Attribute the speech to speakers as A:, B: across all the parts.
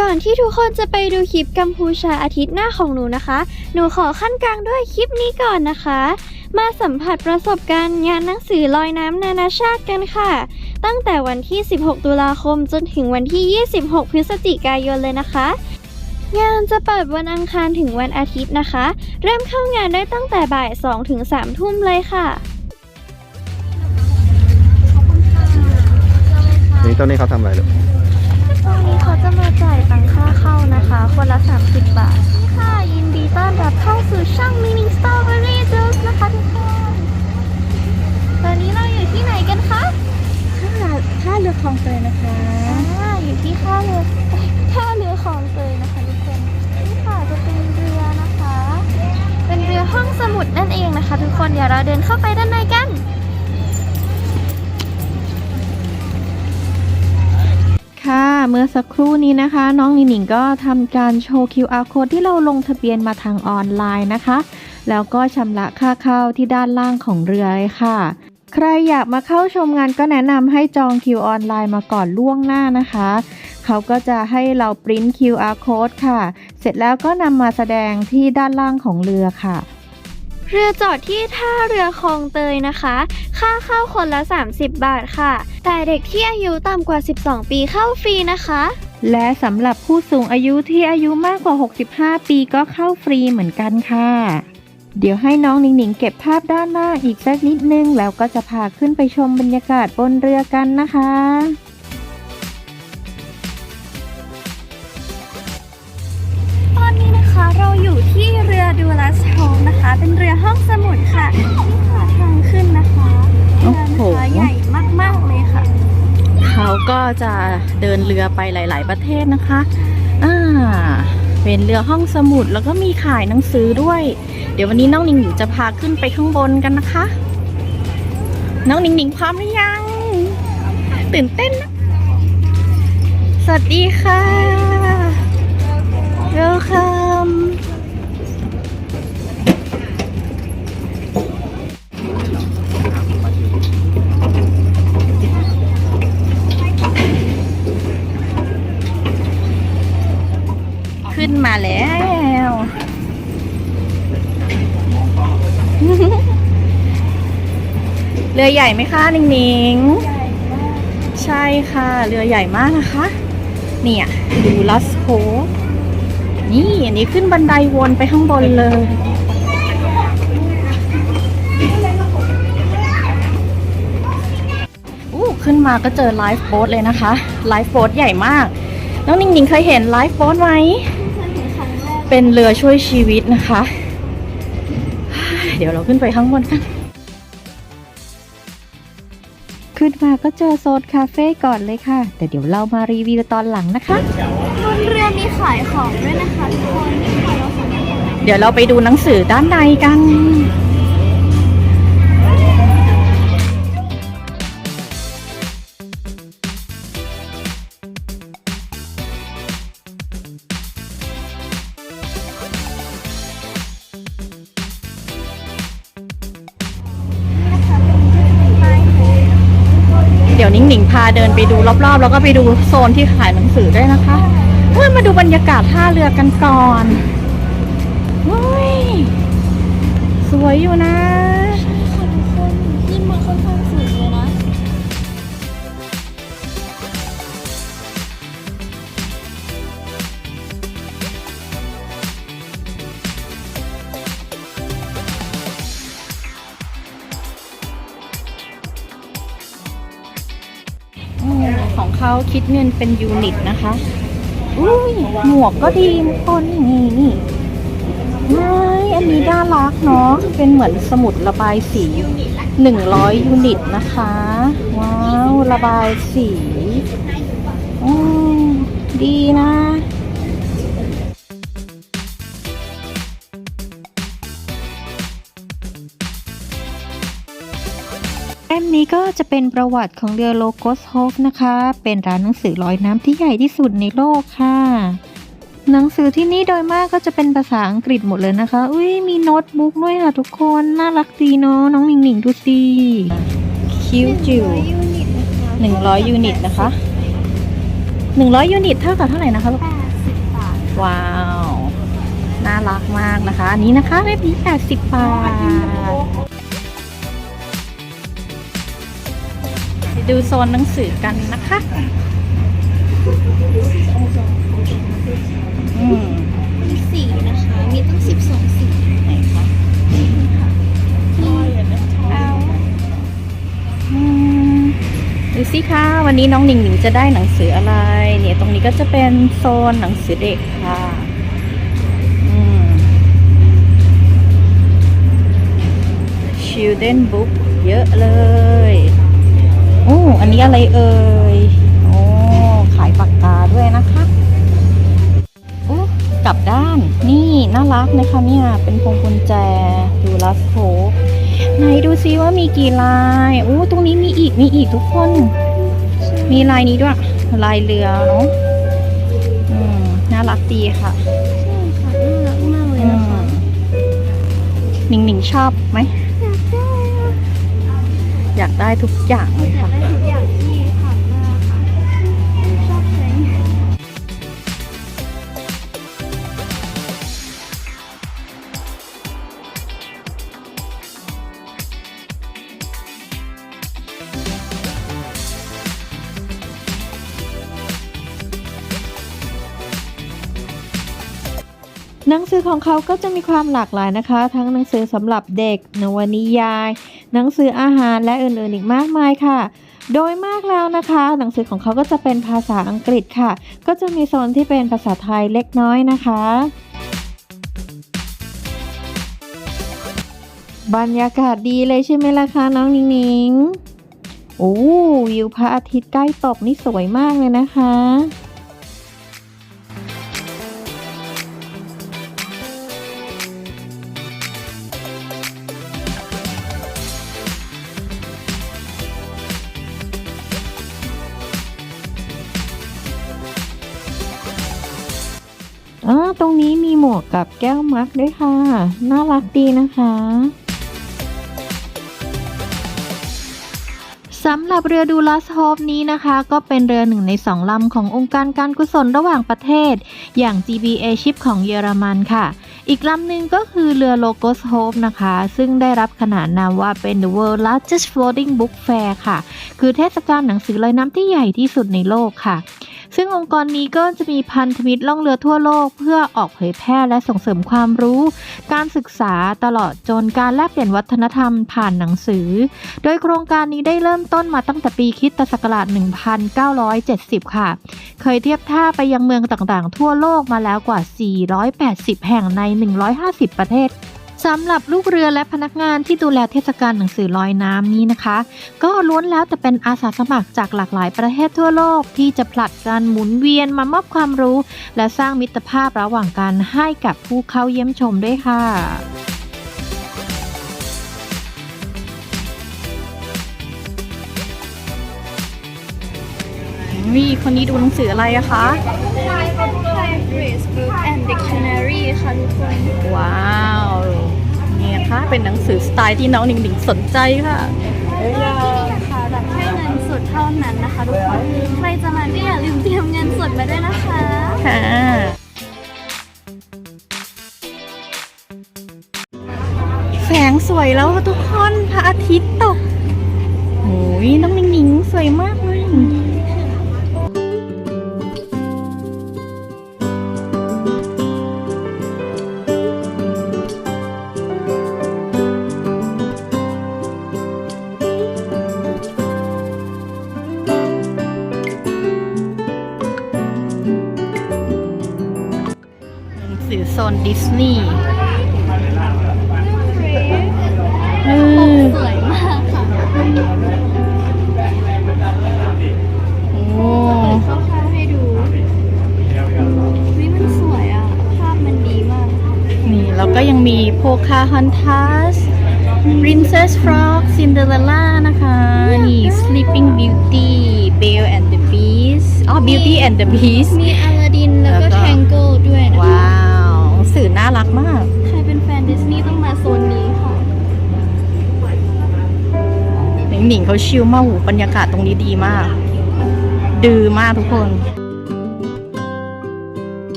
A: ก่อนที่ทุกคนจะไปดูคลิปกัมพูชาอาทิตย์หน้าของหนูนะคะ หนูขอขั้นกลางด้วยคลิปนี้ก่อนนะคะ มาสัมผัสประสบการณ์งานหนังสือลอยน้ำนานาชาติกันค่ะ ตั้งแต่วันที่ 16 ตุลาคมจนถึงวันที่ 26 พฤศจิกายนเลยนะคะ งานจะเปิดวันอังคารถึงวันอาทิตย์นะคะ เริ่มเข้างานได้ตั้งแต่บ่าย 2 ถึง 3 ทุ่มเลยค่ะ
B: นี่ต้นนี้เขาทำอะไรลูก
A: นะคะ คนละ 30 บาทค่ะ ยินดีต้อนรับเข้าสู่ช่อง Mini Strawberry Juice นะคะทุกคน ตอนนี้เราอยู่ที่ไหนกันคะ
C: ท่าท่าเรือคลองเตยนะคะ
A: อ่าอยู่ที่ท่าเรือเอ้ยท่าเรือคลองเตยนะคะทุกคน นี่ค่ะจะเป็นเรือนะคะ เป็นเรือห้องสมุดนั่นเองนะคะ ทุกคน เดี๋ยวเราเดินเข้าไปด้านในกัน
C: ค่ะ เมื่อสักครู่นี้นะคะ น้องนิงหนิงก็ทำการโชว์ QR code ที่เราลงทะเบียนมาทางออนไลน์นะคะ แล้วก็ชำระค่าเข้าที่ด้านล่างของเรือเลยค่ะ ใครอยากมาเข้าชมงานก็แนะนำให้จองคิวออนไลน์มาก่อนล่วงหน้านะคะ เขาก็จะให้เราปริ้น QR code ค่ะ เสร็จแล้วก็นำมาแสดงที่ด้านล่างของเรือค่ะ
A: เรือจอดที่ท่าเรือคลองเตยนะคะ ค่าเข้าคนละ 30 บาทค่ะ แต่เด็กที่อายุต่ำกว่า 12 ปีเข้าฟรีนะคะ
C: และสำหรับผู้สูงอายุที่อายุมากกว่า 65 ปีก็เข้าฟรีเหมือนกันค่ะ เดี๋ยวให้น้องหนิงหนิงเก็บภาพด้านหน้าอีกสักนิดนึง แล้วก็จะพาขึ้นไปชมบรรยากาศบนเรือกันนะคะ
A: เป็นเรือห้องสมุดค่ะนี่ค่ะทางขึ้นนะคะเรือนะ
C: โอ้
A: คะ
C: โห
A: ใหญ่มาก ๆ เลยค่ะ
C: เขาก็จะเดินเรือไปหลาย ๆ ประเทศนะคะอ่าเป็นเรือห้องสมุดแล้วก็มีขายหนังสือด้วย เดี๋ยววันนี้น้องหนิงหนิงจะพาขึ้นไปข้างบนกันนะคะ น้องหนิงหนิงพร้อมหรือยัง ตื่นเต้นนะสวัสดีค่ะ Welcome ขึ้น มาแล้ว เรือใหญ่ไหมคะนิงนิงใช่ค่ะ เรือใหญ่มากนะคะ เนี่ย ดูลัสโค นี่อันนี้ขึ้นบันไดวนไปข้างบนเลยอู้ขึ้นมาก็เจอไลฟ์โบ๊ทเลยนะคะไลฟ์โบ๊ทใหญ่มาก น้องนิงนิงเคยเห็นไลฟ์โบ๊ทไหม เป็นเรือช่วยชีวิตนะคะ เดี๋ยวเราขึ้นไปข้างบนกัน ขึ้นมาก็เจอโซนคาเฟ่ก่อนเลยค่ะ แต่เดี๋ยวเรามารีวิวตอนหลังนะคะ
A: บนเรือมีขายของด้วยนะคะทุกคนนี่ค่ะเราสามารถ
C: เดี๋ยวเราไปดูหนังสือด้านในกัน ยวนิ่งหนิงพาเดินไปดูรอบๆ แล้วก็ไปดูโซนที่ขายหนังสือด้วยนะคะเพื่อมาดูบรรยากาศท่าเรือกันก่อนเฮ้ยสวยอยู่นะ
A: คิ
C: ดเงินเป็นยูนิตนะคะอุ้ยหมวกก็ดีทุกคนนี่นี่ไม่อันนี้น่ารักเนาะเป็นเหมือนสมุดระบายสีหนึ่งร้อยยูนิตนะคะ ว้าว ระบายสี อืมดีนะ นี้ก็จะเป็นประวัติของเรือโลโกสโฮกนะคะ เป็นร้านหนังสือลอยน้ำที่ใหญ่ที่สุดในโลกค่ะ หนังสือที่นี่โดยมากก็จะเป็นภาษาอังกฤษหมดเลยนะคะ อุ้ยมีโน้ตบุ๊กด้วยค่ะทุกคน น่ารักดีเนาะน้องหนิงหนิงดูสิคิ้วจิ๋ว
A: ยูนิตนะคะ
C: หนึ่งร้อยยูนิตนะคะหนึ่งร้อยยูนิตเท่ากับเท่าไหร่นะคะลูก
A: แปด
C: ว้าว น่ารักมากนะคะ อันนี้นะคะเล่มนี้80 บาท ดูโซนหนังสือกันนะคะอืม
A: มีสีนะคะ มีตั้งสิบสองสี
C: ไหนคะ
A: เอา
C: อืมดูสิคะวันนี้น้องหนิงหนิงจะได้หนังสืออะไร เนี่ยตรงนี้ก็จะเป็นโซนหนังสือเด็กค่ะอืม children book เยอะเลยโอ้อันนี้อะไรเอ่ยโอ้ขายปากกาด้วยนะคะโอ้กลับด้านนี่น่ารักนะคะเนี่ยเป็นพวงกุญแจดูลัสโพไหนดูซิว่ามีกี่ลายโอ้ตรงนี้มีอีกมีอีกทุกคน มีลายนี้ด้วย ลายเรือเนาะอืมน่ารักดีค่ะ
A: ใช่ค่ะน่ารักมากเลย
C: อื
A: นะคะ
C: มหนิงหนิงชอบไหม
A: อยากได้
C: ทุกอย่างเลย
A: อยาก
C: ค่ะ
A: ได้ทุกอย่างที่ผ่านมาค่ะชอบใช้
C: หนังสือของเขาก็จะมีความหลากหลายนะคะ ทั้งหนังสือสำหรับเด็กนวนิยาย หนังสืออาหารและอื่นๆอีกมากมายค่ะ โดยมากแล้วนะคะ หนังสือของเขาก็จะเป็นภาษาอังกฤษค่ะ ก็จะมีโซนที่เป็นภาษาไทยเล็กน้อยนะคะบรรยากาศดีเลยใช่ไหมล่ะคะน้องนิงนิงโอ้วิวพระอาทิตย์ใกล้ตกนี่สวยมากเลยนะคะ กับแก้วมักด้วยค่ะ น่ารักดีนะคะสำหรับเรือดูลัสโฮปนี้นะคะ ก็เป็นเรือหนึ่งในสองลำขององค์การการกุศลระหว่างประเทศ อย่าง GBA Ship ของเยอรมันค่ะ อีกลำหนึ่งก็คือเรือ Logos Hope นะคะ ซึ่งได้รับขนานนามว่าเป็น the world largest floating book fair ค่ะ คือเทศกาลหนังสือลอยน้ำที่ใหญ่ที่สุดในโลกค่ะ ซึ่งองค์กรนี้ก็จะมีพันธมิตรล่องเรือทั่วโลก เพื่อออกเผยแพร่และส่งเสริมความรู้ การศึกษาตลอดจนการแลกเปลี่ยนวัฒนธรรมผ่านหนังสือ โดยโครงการนี้ได้เริ่มต้นมาตั้งแต่ปีคริสตศักราช 1970 ค่ะ เคยเทียบท่าไปยังเมืองต่างๆ ทั่วโลกมาแล้วกว่า 480 แห่งใน 150 ประเทศ สำหรับลูกเรือและพนักงานที่ดูแลเทศกาลหนังสือลอยน้ำนี้นะคะ ก็ล้วนแล้วแต่เป็นอาสาสมัครจากหลากหลายประเทศทั่วโลกที่จะผลัดกันหมุนเวียนมามอบความรู้ และสร้างมิตรภาพระหว่างกันให้กับผู้เข้าเยี่ยมชมด้วยค่ะวิคนนี้ดูหนังสืออะไรอะคะ
A: Libraries Book and Dictionary ค่ะทุกคน
C: ว้าวนี่นะคะ เป็นหนังสือสไตล์ที่น้องหนิงหนิงสนใจค่ะ
A: ค่ะแบบให้เงินสดเท่านั้นนะคะทุกคนใครจะมาก็อย่าลืมเตรียมเงินสดมาด้วยนะคะ
C: ค่ะแสงสวยแล้วค่ะทุกคนพระอาทิตย์ตกโอ้ยน้องหนิงหนิงสวยมากเลย นังสือโซนดิสนีย์เออ
A: สวยมากค่ะ
C: โอ้
A: เปิดคร่าวๆให้ดูวิมันสวยอะ ภาพมันดีมาก
C: นี่แล้วก็ยังมีโพคาฮันทัส Princess Frog Cinderella นะคะ นี่ Sleeping Beauty Belle and the Beast อ๋อ Beauty and the Beast
A: มีอลาดินแล้ว
C: แล้วก็
A: ก็ื่น
C: น่ารักมาก
A: ใครเป็นแฟนดิสนีย์ต้องมาโซนนี้ค่ะ
C: หนิงหนิงเขาชิลมากหูบรรยากาศตรงนี้ดีมาก ดือมากทุกคน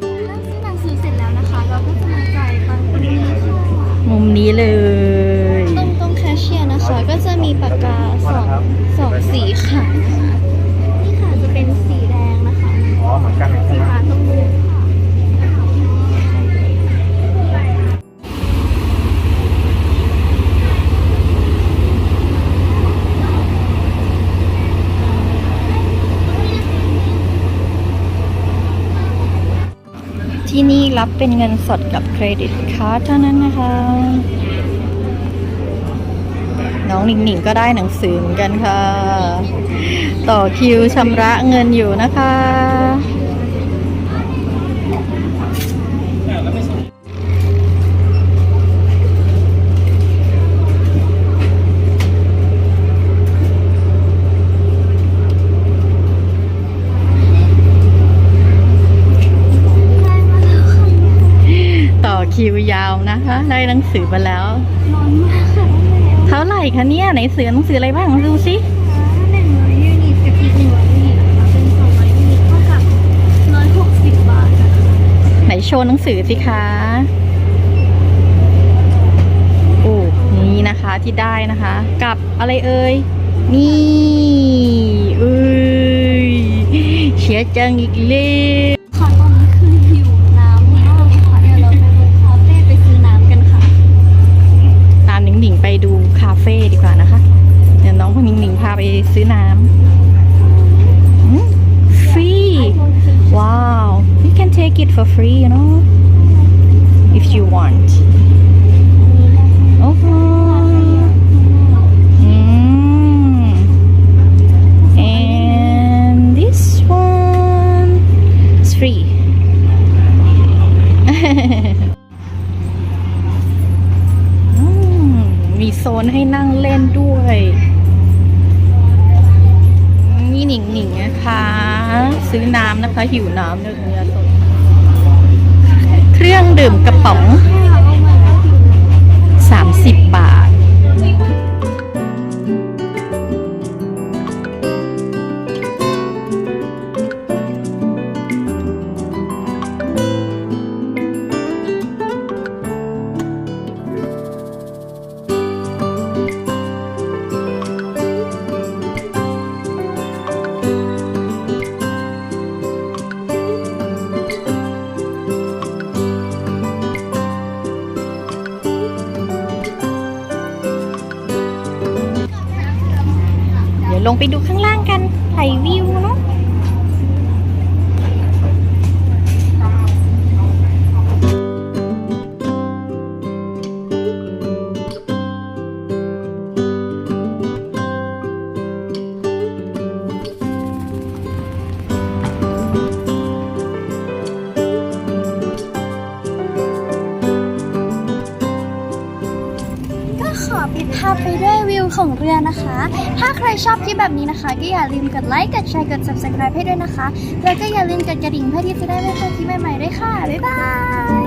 C: เริ่อซื้อ
A: ตั๋วเสร็จแล้วนะคะ เราก็จะมาใส่ตั๋วที่มุมนี้เลย ตรงตรงแคชเชียร์นะคะ
B: ก็จะมีปากกา
A: สองสองสีค่ะ
C: รับเป็นเงินสดกับเครดิตการ์ดเท่านั้นนะคะ น้องหนิงหนิงก็ได้หนังสือเหมือนกันค่ะ ต่อคิวชำระเงินอยู่นะคะ สือมาแล้ว
A: ร้อนมากค่ะ
C: เท่าไหร่คะเนี่ยไหนเสือหนังสืออะไรบ้างดูสิ
A: หนึ่งร้อยยูนิตกับอีกหนึ่งร้อยยูนิตนะคะเป็นสองร้อยยูนิตเท่ากับร้อยหกสิบบาทนะคะ
C: ไหนโชว์หนังสือสิคะโอ้นี่นะคะที่ได้นะคะ กับอะไรเอ่ยนี่เอ้ยเชียร์จังอีกเล่
A: ค่ะตอนนี้คือหิวน้ำมากเลยค่ะเดี๋ยวเราไปดูคาเฟ่ไปซื้อน้ำกันค่ะ
C: ตามหนิงหนิง ไปดูคาเฟ่ดีกว่านะคะ เดี๋ยวน้องพนิงหนิงพาไปซื้อน้ำฟรี ว้าว you can take it for free you know if you want นให้นั่งเล่นด้วย นี่หนิงหนิงนะคะ ซื้อน้ำนะคะ หิวน้ำเนื้อเนื้อสดเครื่องดื่มกระป๋อง 30 บาท ลงไปดูข้างล่างกันถ่ายวิวเนาะ
A: ปิดภาพไปด้วยวิวของเรือนะคะ ถ้าใครชอบคลิปแบบนี้นะคะ ก็อย่าลืมกดไลค์ กดแชร์ กด subscribe ให้ด้วยนะคะ แล้วก็อย่าลืมกดกระดิ่งเพื่อที่จะได้ไม่พลาดคลิปใหม่ๆด้วยค่ะ บ๊ายบาย